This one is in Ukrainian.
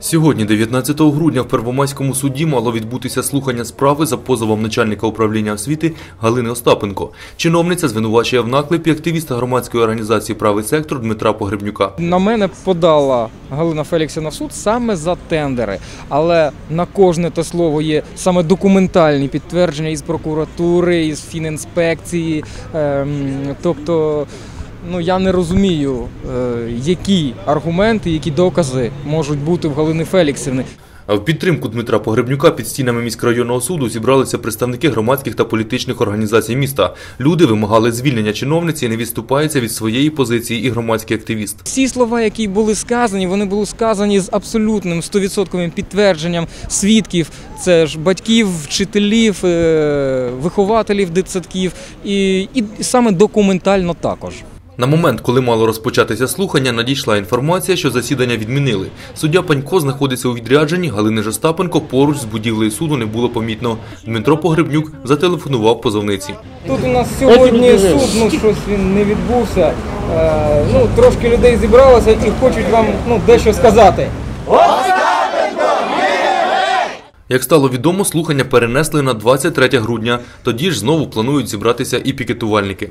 Сьогодні, 19 грудня, в Первомайському суді мало відбутися слухання справи за позовом начальника управління освіти Галини Остапенко. Чиновниця звинувачує в наклепі активіста громадської організації Правий сектор Дмитра Погребнюка. На мене подала Галина Феліксівна в суд саме за тендери, але на кожне те слово є саме документальні підтвердження із прокуратури, із фінінспекції. Ем, тобто, ну я не розумію, е, які аргументи, які докази можуть бути в Галини Феліксівни. В підтримку Дмитра Погребнюка під стінами міськрайонного суду зібралися представники громадських та політичних організацій міста. Люди вимагали звільнення чиновниці і не відступаються від своєї позиції і громадський активіст. Всі слова, які були сказані, вони були сказані з абсолютним 100% підтвердженням свідків. Це ж батьків, вчителів, е, вихователів дитсадків і, і саме документально також. На момент, коли мало розпочатися слухання, надійшла інформація, що засідання відмінили. Суддя Панько знаходиться у відрядженні, Галини Жостапенко поруч з будівлею суду не було помітно. Дмитро Погребнюк зателефонував позовниці. Тут у нас сьогодні суд, ну щось він не відбувся. Е, ну трошки людей зібралося і хочуть вам ну дещо сказати. Як стало відомо, слухання перенесли на 23 грудня. Тоді ж знову планують зібратися і пікетувальники.